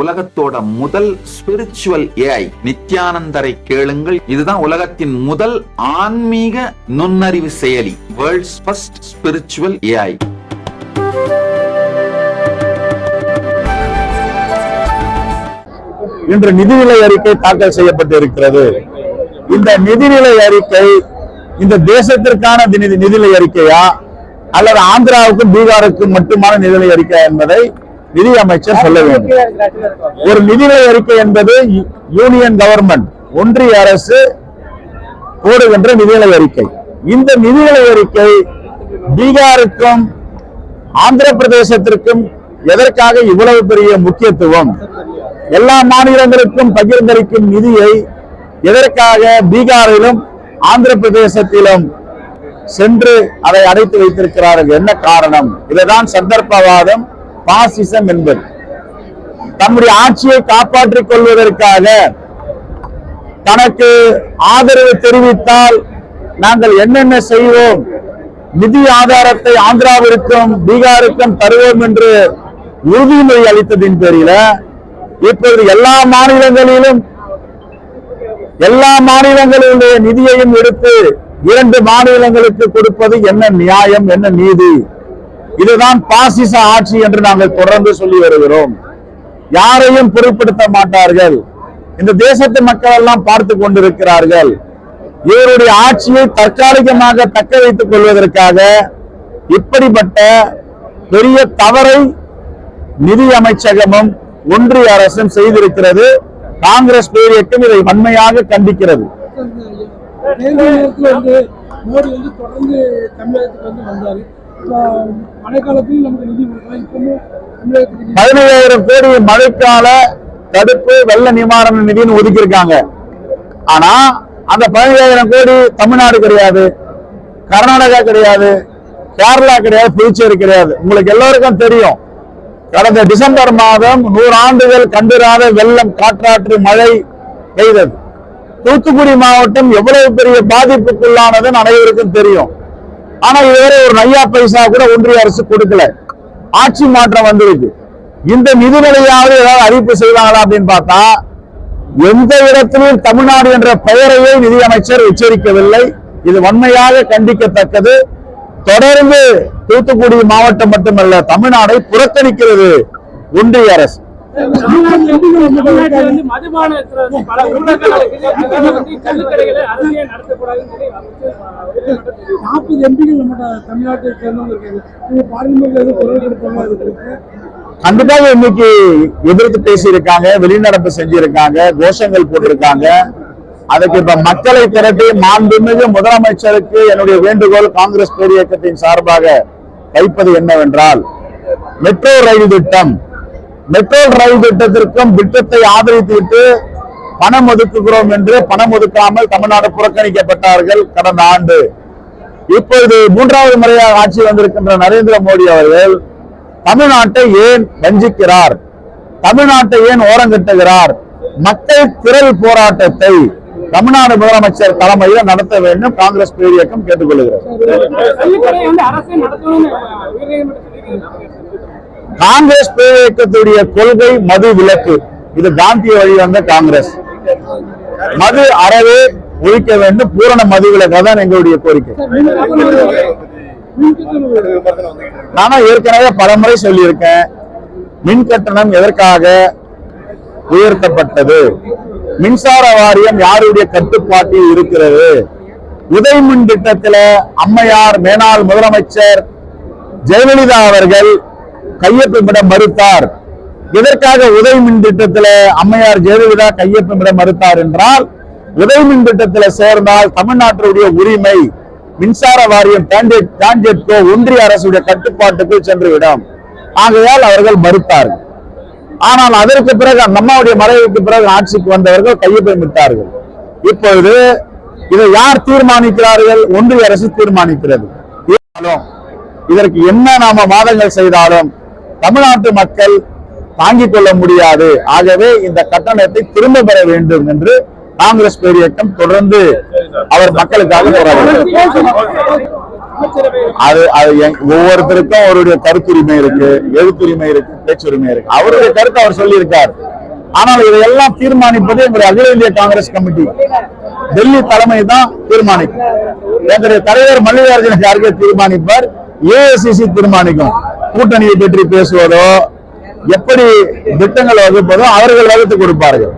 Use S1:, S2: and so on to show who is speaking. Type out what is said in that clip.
S1: உலகத்தோட முதல் spiritual AI நித்யானந்தரை கேளுங்கள். இதுதான் உலகத்தின் முதல் ஆன்மீக நுண்ணறிவு செயலி வேர்ல்ட்ஸ் ஃபர்ஸ்ட் ஸ்பிரிச்சுவல் ஏஐ
S2: இன்று நிதிநிலை அறிக்கை தாக்கல் செய்யப்பட்டிருக்கிறது. இந்த நிதிநிலை அறிக்கை இந்த தேசத்திற்கான நிதிநிலை அறிக்கையா? அல்லது ஆந்திராவுக்கும் பீகாருக்கும் மட்டுமான நிதிநிலை அறிக்கையா என்பதை நிதி அமைச்சர் சொல்ல வேண்டும். ஒரு நிதிநிலை அறிக்கை என்பது யூனியன் கவர்மெண்ட் ஒன்றிய அரசு போடுகின்ற நிதிநிலை அறிக்கை. இந்த நிதிநிலை அறிக்கை பீகாருக்கும் ஆந்திர பிரதேசத்திற்கும் எதற்காக இவ்வளவு பெரிய முக்கியத்துவம்? எல்லா மாநிலங்களுக்கும் பகிர்ந்தளிக்கும் நிதியை எதற்காக பீகாரிலும் ஆந்திர பிரதேசத்திலும் சென்று அதை அடைத்து வைத்திருக்கிறார்கள்? என்ன காரணம்? இதுதான் சந்தர்ப்பவாதம் பாசிசம் என்பது. தம்முடைய ஆட்சியை காப்பாற்றிக் கொள்வதற்காக தனக்கு ஆதரவு தெரிவித்தால் நாங்கள் என்னென்ன செய்வோம்? நிதி ஆதாரத்தை ஆந்திராவிற்கும் பீகாருக்கும் தருவோம் என்று உறுதிமொழி அளித்ததின் பேரில இப்பொழுது எல்லா மாநிலங்களிலும் எல்லா மாநிலங்களிலுடைய நிதியையும் எடுத்து இரண்டு மாநிலங்களுக்கு கொடுப்பது என்ன நியாயம் என்ன நீதி? இதுதான் பாசிச ஆட்சி என்று நாங்கள் தொடர்ந்து சொல்லி வருகிறோம். யாரையும் பொருட்படுத்த மாட்டார்கள். இந்த தேசத்து மக்கள் எல்லாம் பார்த்து கொண்டிருக்கிறார்கள். இவருடைய ஆட்சியை தற்காலிகமாக தக்க வைத்துக் கொள்வதற்காக இப்படிப்பட்ட பெரிய தவறை நிதி அமைச்சகமும் ஒன்றிய அரசும் செய்திருக்கிறது. காங்கிரஸ் பேரியக்கம் இதை வன்மையாக கண்டிக்கிறது.
S3: மோடி வந்து தொடர்ந்து தமிழகத்துக்கு வந்து வந்தாரு. இப்போ நமக்கு நிதி கொடுக்கலாம் இப்பவும்
S2: பதினையாயிரம் கோடி மழைக்கால தடுப்பு வெள்ள நிவாரண நிதின்னு ஒதுக்கியிருக்காங்க. ஆனா அந்த பதினையாயிரம் கோடி தமிழ்நாடு கிடையாது கர்நாடகா கிடையாது கேரளா கிடையாது புதுச்சேரி கிடையாது. உங்களுக்கு எல்லோருக்கும் தெரியும். கடந்த டிசம்பர் மாதம் நூறு ஆண்டுகள் கண்டிராத வெள்ளம் காற்றாற்று மழை பெய்தது. தூத்துக்குடி மாவட்டம் எவ்வளவு பெரிய பாதிப்புக்குள்ளானதுன்னு அனைவருக்கும் தெரியும். ஆனா இதுவரை ஒரு நையா பைசா கூட ஒன்றிய அரசு கொடுக்கல. ஆட்சி மாற்றம் வந்திருக்கு. இந்த நிதிநிலையாவது ஏதாவது அறிவிப்பு செய்வாங்களா அப்படின்னு பார்த்தா எந்த இடத்திலும் தமிழ்நாடு என்ற பெயரையே நிதியமைச்சர் உச்சரிக்கவில்லை. இது வன்மையாக கண்டிக்கத்தக்கது. தொடர்ந்து தூத்துக்குடி மாவட்டம் மட்டுமல்ல தமிழ்நாடை புறக்கணிக்கிறது ஒன்றிய அரசு.
S3: நாற்பது எம்பிகள் நம்ம தமிழ்நாட்டை சேர்ந்தவங்க இருக்காங்க. பார்லிமெண்ட்ல எதுவும் குரல் கொடுப்பாங்க
S2: கண்டிப்பாக இன்னைக்கு எதிர்த்து பேசியிருக்காங்க வெளிநடப்பு செஞ்சிருக்காங்க கோஷங்கள் போட்டிருக்காங்க. அதுக்கு இப்ப மக்களை திரட்டி மாண்புமிகு முதலமைச்சருக்கு என்னுடைய வேண்டுகோள் காங்கிரஸ் பேர் இயக்கத்தின் சார்பாக வைப்பது என்னவென்றால் மெட்ரோ ரயில் திட்டம் மெட்ரோ ரயில் திட்டத்திற்கும் திட்டத்தை ஆதரித்துவிட்டு பணம் ஒதுக்குகிறோம் என்று பணம் ஒதுக்காமல் தமிழ்நாடு புறக்கணிக்கப்பட்டார்கள் கடந்த ஆண்டு. இப்பொழுது மூன்றாவது முறையாக ஆட்சி வந்திருக்கின்ற நரேந்திர மோடி அவர்கள் தமிழ்நாட்டை ஏன் வஞ்சிக்கிறார்? தமிழ்நாட்டை ஏன் ஓரங்கட்டுகிறார் மக்கள் திரள் போராட்டத்தை தமிழ்நாடு முதலமைச்சர் தலைமையில் நடத்த வேண்டும். காங்கிரஸ் பேர் கேட்டுக்கொள்கிறது. காங்கிரஸ் பேர் இயக்கத்துடைய கொள்கை மது விலக்கு. இது காந்திய வழி வந்த காங்கிரஸ். மது அறவே ஒழிக்க வேண்டும். பூரண மது தான் எங்களுடைய கோரிக்கை. நானும் ஏற்கனவே பலமுறை சொல்லியிருக்கேன். மின் கட்டணம் எதற்காக உயர்த்தப்பட்டது? மின்சார வாரியம் யாருடைய கட்டுப்பாட்டில் இருக்கிறது? உதய் மின் திட்டத்தில் அம்மையார் மேனாள் முதலமைச்சர் ஜெயலலிதா அவர்கள் கையொப்பமிட மறுத்தார். எதற்காக உதய் மின் அம்மையார் ஜெயலலிதா கையொப்பமிட மறுத்தார் என்றால் உதய் மின் சேர்ந்தால் தமிழ்நாட்டினுடைய உரிமை மின்சார வாரியம் டான்ஜெட்கோ ஒன்றிய அரசுடைய கட்டுப்பாட்டுக்குள் சென்றுவிடும். ஆகையால் அவர்கள் மறுத்தார்கள். ஆனால் அதற்கு பிறகு அந்த அம்மாவுடைய மறைவுக்கு பிறகு ஆட்சிக்கு வந்தவர்கள் கையொப்பமிட்டார்கள் இப்பொழுது இதை யார் தீர்மானிக்கிறார்கள்? ஒன்றிய அரசு தீர்மானிக்கிறது. இதற்கு என்ன நாம வாதங்கள் செய்தாலும் தமிழ்நாட்டு மக்கள் தாங்கிக் கொள்ள முடியாது. ஆகவே இந்த கட்டணத்தை திரும்ப பெற வேண்டும் என்று காங்கிரஸ் பேரியக்கம் தொடர்ந்து அவர் மக்களுக்காக போராடுகிறார். அது அது ஒவ்வொருத்தருக்கும் அவருடைய கருத்துரிமை இருக்கு எழுத்துரிமை இருக்கு பேச்சுரிமை இருக்கு. அவருடைய கருத்தை அவர் சொல்லியிருக்கார். ஆனால் இதையெல்லாம் தீர்மானிப்பது எங்களுடைய அகில இந்திய காங்கிரஸ் கமிட்டி. டெல்லி தலைமை தான் தீர்மானிக்கும். எங்களுடைய தலைவர் மல்லிகார்ஜுன கார்கே தீர்மானிப்பார். ஏஐசிசி தீர்மானிக்கும். கூட்டணியை பற்றி பேசுவதோ எப்படி திட்டங்கள் வகுப்பதோ அவர்கள் வகுத்து கொடுப்பார்கள்.